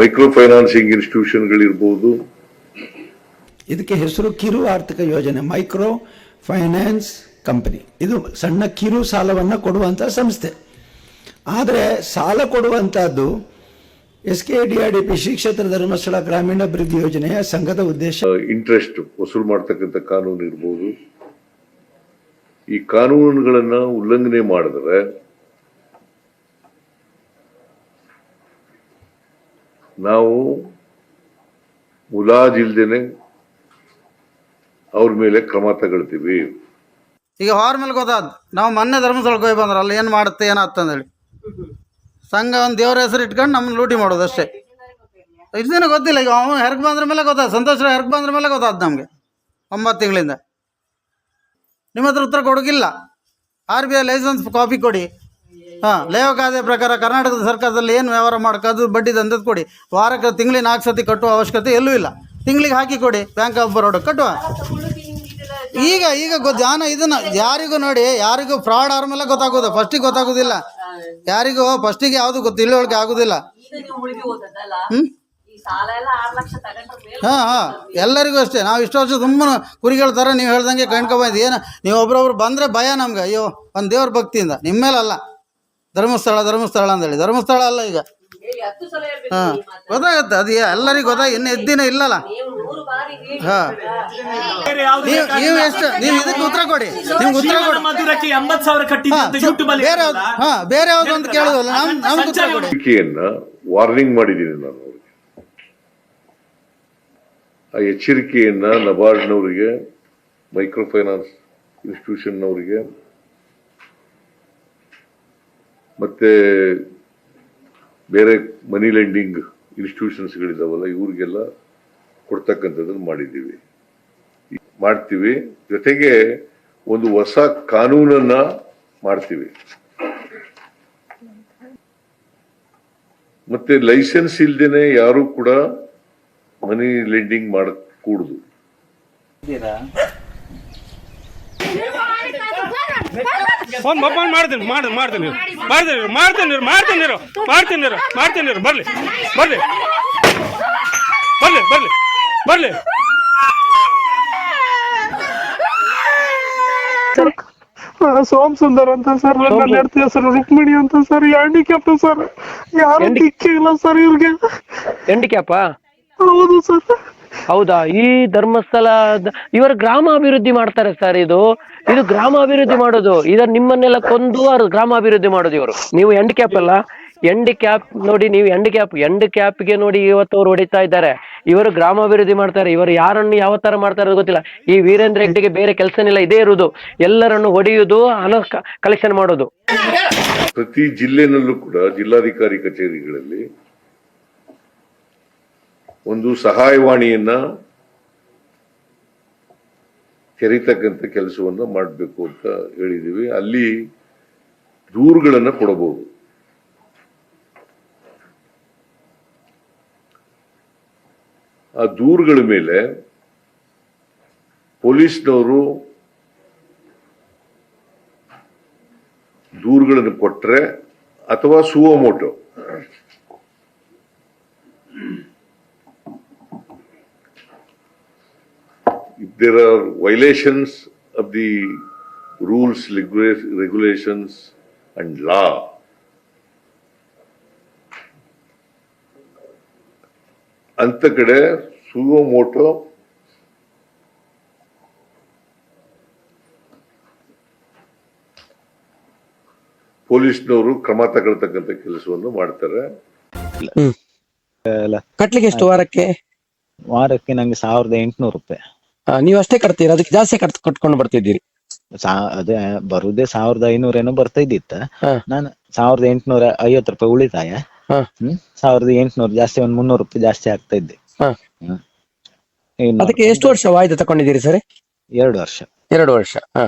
Micro financing ಇನ್ಸ್ಟಿಟ್ಯೂಷನ್ಗಳಿರ್ಬೋದು? ಇದಕ್ಕೆ ಹೆಸರು ಕಿರು ಆರ್ಥಿಕ ಯೋಜನೆ ಮೈಕ್ರೋ ಫೈನಾನ್ಸ್ ಕಂಪನಿ. ಇದು ಸಣ್ಣ ಕಿರು ಸಾಲವನ್ನು ಕೊಡುವಂತ ಸಂಸ್ಥೆ. ಆದರೆ ಸಾಲ ಕೊಡುವಂಥದ್ದು S K D R D P Shri Kshetra Dharmasthala ಗ್ರಾಮೀಣಾಭಿವೃದ್ಧಿ ಯೋಜನೆಯ ಸಂಘದ ಉದ್ದೇಶ. ಇಂಟ್ರೆಸ್ಟ್ ವಸೂಲು ಮಾಡ್ತಕ್ಕಂಥ ಕಾನೂನು ಇರ್ಬೋದು. ಈ ಕಾನೂನುಗಳನ್ನ ಉಲ್ಲಂಘನೆ ಮಾಡಿದ್ರೆ ನಾವು ಮುಲಾಜಿಲ್ದೇನೆ ಅವ್ರ ಮೇಲೆ ಕ್ರಮ ತಗೊಳ್ತೀವಿ. ಈಗ ಹಾರ್ಮೆಲ್ ಮೇಲೆ ಗೊತ್ತಾದ ನಾವು ಮೊನ್ನೆ ಧರ್ಮಸ್ಥಳಕ್ಕೆ ಹೋಗಿ ಬಂದ್ರಲ್ಲ ಏನ್ ಏನು ಮಾಡುತ್ತೆ ಏನಾಗ್ತದೆ ಅಂದೇಳಿ ಸಂಘ ಒಂದು ದೇವ್ರ ಹೆಸರು ಇಟ್ಕೊಂಡು ನಮ್ಮನ್ನ ಲೂಟಿ ಮಾಡೋದು ಅಷ್ಟೇ. ಇದೇನು ಗೊತ್ತಿಲ್ಲ, ಈಗ ಅವನು ಹೆರ್ಗೆ ಬಂದ್ರ ಮೇಲೆ ಗೊತ್ತಾ ಸಂತೋಷ ಹೆರ್ಗೆ ಬಂದ್ರ ಮೇಲೆ ಗೊತ್ತಾದ ನಮಗೆ ಒಂಬತ್ತು ತಿಂಗಳಿಂದ. ನಿಮ್ಮ ಹತ್ರ ಉತ್ತರ ಕೊಡೋಕಿಲ್ಲ R B I licence copy ಕೊಡಿ. ಹಾಂ ಲೇವ ಕಾಯ್ದೆ ಪ್ರಕಾರ ಕರ್ನಾಟಕದ ಸರ್ಕಾರದಲ್ಲಿ ಏನು ವ್ಯವಹಾರ ಮಾಡ್ಕೋದು ಬಡ್ಡಿ ದಂಧದ ಕೊಡಿ. ವಾರಕ್ಕೆ ತಿಂಗಳಿಗೆ ನಾಲ್ಕು ಸತಿ ಕಟ್ಟುವ ಅವಶ್ಯಕತೆ ಎಲ್ಲೂ ಇಲ್ಲ. ತಿಂಗಳಿಗೆ ಹಾಕಿ ಕೊಡಿ ಬ್ಯಾಂಕ್ ಆಫ್ ಬರೋಡ ಕಟ್ಟುವ. ಈಗ ಈಗ ಗೊ ಜಾನ ಇದನ್ನ ಯಾರಿಗೂ ನೋಡಿ, ಯಾರಿಗೂ ಫ್ರಾಡ್ ಆದ ಮೇಲೆ ಗೊತ್ತಾಗೋದು ಫಸ್ಟಿಗೆ ಗೊತ್ತಾಗೋದಿಲ್ಲ. ಯಾರಿಗೂ ಫಸ್ಟಿಗೆ ಯಾವುದು ಗೊತ್ತು ತಿಳುವಳಿಕೆ ಆಗೋದಿಲ್ಲ. ಹಾ ಹ್ಮ್? ಹಾಂ ಹಾಂ. ಎಲ್ಲರಿಗೂ ಅಷ್ಟೇ. ನಾವು ಇಷ್ಟು ವರ್ಷ ತುಂಬಾ ಕುರಿಗಳ ಥರ ನೀವು ಹೇಳ್ದಂಗೆ ಕಣ್ಕೊಬಂದು ಏನು ನೀವು ಒಬ್ರೊಬ್ರು ಬಂದರೆ ಭಯ ನಮ್ಗೆ. ಅಯ್ಯೋ ಒಂದು ದೇವ್ರ ಭಕ್ತಿಯಿಂದ. ನಿಮ್ಮ ಮೇಲಲ್ಲ ಧರ್ಮಸ್ಥಳ ಧರ್ಮಸ್ಥಳ ಹೇಳಿ. ಧರ್ಮಸ್ಥಳ ಅಲ್ಲ ಈಗ. ಹಾಂ. ಈ ಮಾತು. ಗೊತ್ತಾಗುತ್ತೆ. ಅದು ಎಲ್ಲರಿಗೂ ಗೊತ್ತಾಗ ಇನ್ನು ಎದ್ದಿನ ಇಲ್ಲಲ್ಲ. ನೀವು ನೂರು ಬಾರಿ ಹೇಳಿ ಹಾಂ. ನೀವು ನೀವು ಎಷ್ಟು ನೀವು ಇದಕ್ಕೆ ಉತ್ತರ ಕೊಡಿ. ನಿಮ್ಗೆ ಉತ್ತರ ಕೊಡಿ. ಮಧುರಕ್ಕೆ ಎಂಬತ್ ಸಾವಿರ ಹಾ, ಅಲ್ಲಿ ಬೇರೆ ಹಾ ಬೇರೆ ಯಾವ್ದು ಅಂತ ಕೇಳೋದಲ್ಲ. ನಮ್ ನಮ್ಗೆ ಉತ್ತರ ಕೊಡಿ. ವಾರ್ನಿಂಗ್ ಮಾಡಿದ್ದೀನಿ ನಾನು ಅವರಿಗೆ. ಆ ಎಚ್ಚರಿಕೆಯನ್ನ ನಬಾರ್ಡ್ನವರಿಗೆ ಮೈಕ್ರೋ ಫೈನಾನ್ಸ್ ಇನ್ಸ್ಟಿಟ್ಯೂಷನ್ನವರಿಗೆ ಮತ್ತೆ ಬೇರೆ ಮನಿ ಲೆಂಡಿಂಗ್ ಇನ್ಸ್ಟಿಟ್ಯೂಷನ್ಸ್ಗಳಿದಾವಲ್ಲ ಇವ್ರಿಗೆಲ್ಲ ಕೊಡ್ತಕ್ಕಂಥದ್ದನ್ನು ಮಾಡಿದ್ದೀವಿ. ಮಾಡ್ತೀವಿ. ಜೊತೆಗೆ ಒಂದು ಹೊಸ ಕಾನೂನನ್ನ ಮಾಡ್ತೀವಿ. ಮತ್ತೆ ಲೈಸೆನ್ಸ್ ಇಲ್ದೇನೆ ಯಾರು ಕೂಡ ಮನಿ ಲೆಂಡಿಂಗ್ ಮಾಡಕೂಡುದು. ಫೋನ್ ಫೋನ್ ಮಾಡ್ತೀನಿ ಮಾಡ್ ಮಾಡ್ತೀನಿ ಮಾಡ್ತೀನಿ ಮಾಡ್ತೀನಿ ಮಾಡ್ತೀನಿ ಮಾಡ್ತೀನಿ ಮಾಡ್ತೀನಿ ಬರ್ಲಿ ಬರ್ಲಿ ಬರ್ಲಿ ಬರ್ಲಿ ಬರ್ಲಿ. ಸೋಮ್ ಸುಂದರ್ ಅಂತ ಸರ್ ನನ್ನ ಹೆಂಡತಿ ಹೆಸರು ರುಕ್ಮಿಣಿ ಅಂತ ಸರ್ ಹ್ಯಾಂಡಿಕ್ಯಾಪ್ ಸರ್. ಯಾರು ದಿಕ್ಕೇ ಇಲ್ಲ ಸರ್ ಇವ್ರಿಗೆ. ಹ್ಯಾಂಡಿಕ್ಯಾಪ ಹೌದು ಸರ್. ಹೌದಾ? ಈ ಧರ್ಮಸ್ಥಳ, ಇವರು ಗ್ರಾಮ ಅಭಿವೃದ್ಧಿ ಮಾಡ್ತಾರೆ ಸರ್ ಇದು. ಇದು ಗ್ರಾಮ ಅಭಿವೃದ್ಧಿ ಮಾಡೋದು. ಇದರ ನಿಮ್ಮನ್ನೆಲ್ಲ ಕೊಂದು ಅವರು ಗ್ರಾಮ ಅಭಿವೃದ್ಧಿ ಮಾಡೋದು ಇವರು. ನೀವು ಎಂಡ್ ಕ್ಯಾಪ್ ಅಲ್ಲ? ಎಂಡ್ ಕ್ಯಾಪ್ ನೋಡಿ, ನೀವು ಎಂಡ್ ಕ್ಯಾಪ್ ಎಂಡ್ ಕ್ಯಾಪ್ಗೆ ನೋಡಿ ಇವತ್ತು ಅವ್ರು ಹೊಡಿತಾ ಇದ್ದಾರೆ. ಇವರು ಗ್ರಾಮಾಭಿವೃದ್ಧಿ ಮಾಡ್ತಾರೆ. ಇವರು ಯಾರನ್ನು ಯಾವ ತರ ಮಾಡ್ತಾರೆ ಗೊತ್ತಿಲ್ಲ. ಈ ವೀರೇಂದ್ರ ಹೆಗ್ಡೆಗೆ ಬೇರೆ ಕೆಲಸನಿಲ್ಲ ಇದೇ ಇರುವುದು. ಎಲ್ಲರನ್ನು ಹೊಡೆಯುವುದು, ಹಣ ಕಲೆಕ್ಷನ್ ಮಾಡೋದು. ಪ್ರತಿ ಜಿಲ್ಲೆನಲ್ಲೂ ಕೂಡ ಜಿಲ್ಲಾಧಿಕಾರಿ ಕಚೇರಿಗಳಲ್ಲಿ ಒಂದು ಸಹಾಯವಾಣಿಯನ್ನ ತೆರೀತಕ್ಕಂಥ ಕೆಲಸವನ್ನ ಮಾಡಬೇಕು ಅಂತ ಹೇಳಿದೀವಿ. ಅಲ್ಲಿ ದೂರುಗಳನ್ನು ಕೊಡಬಹುದು. ಆ ದೂರುಗಳ ಮೇಲೆ ಪೊಲೀಸ್ನವರು ದೂರುಗಳನ್ನು ಕೊಟ್ಟರೆ ಅಥವಾ suo motu. There are violations of the rules, regula- regulations and law, ಅಂತ ಕಡೆ ಸುವಮೋಟೋ ಪೊಲೀಸ್ನವರು ಕ್ರಮ ತಗೊಳ್ತಕ್ಕಂಥ ಕೆಲಸವನ್ನು ಮಾಡ್ತಾರೆ. ಕಟ್ಲಿಕ್ಕೆ ಎಷ್ಟು ವಾರಕ್ಕೆ? ವಾರಕ್ಕೆ ನಂಗೆ ಸಾವಿರದ ಎಂಟುನೂರು ರೂಪಾಯಿ. ನೀವು ಅಷ್ಟೇ ಕಟ್ತೀರಾ? ಅದಕ್ಕೆ ಜಾಸ್ತಿ ಕಟ್ ಕಟ್ಕೊಂಡು ಬರ್ತಿದ್ದೀರಿ. ಸಾ ಅದೇ ಬರುದೇ ಸಾವಿರದ ಐನೂರ ಏನೋ ಬರ್ತಾ ಇದ್ದಿತ್ತ. ನಾನು ಸಾವಿರದ ಎಂಟುನೂರ ಐವತ್ತು ರೂಪಾಯಿ ಉಳಿತಾಯ. ಹ್ಮ್ ಸಾವಿರದ ಎಂಟುನೂರು ಜಾಸ್ತಿ ಒಂದ್ ಮುನ್ನೂರು ರೂಪಾಯಿ ಜಾಸ್ತಿ ಆಗ್ತಾ ಇದ್ದೆ. ಹ್ಮ್. ಇನ್ನು ಅದಕ್ಕೆ ಎಷ್ಟು ವರ್ಷ ವಾಯ್ದೆ ತಕೊಂಡಿದ್ದೀರಿ ಸರ್? ಎರಡು ವರ್ಷ. ಎರಡು ವರ್ಷ. ಹಾ.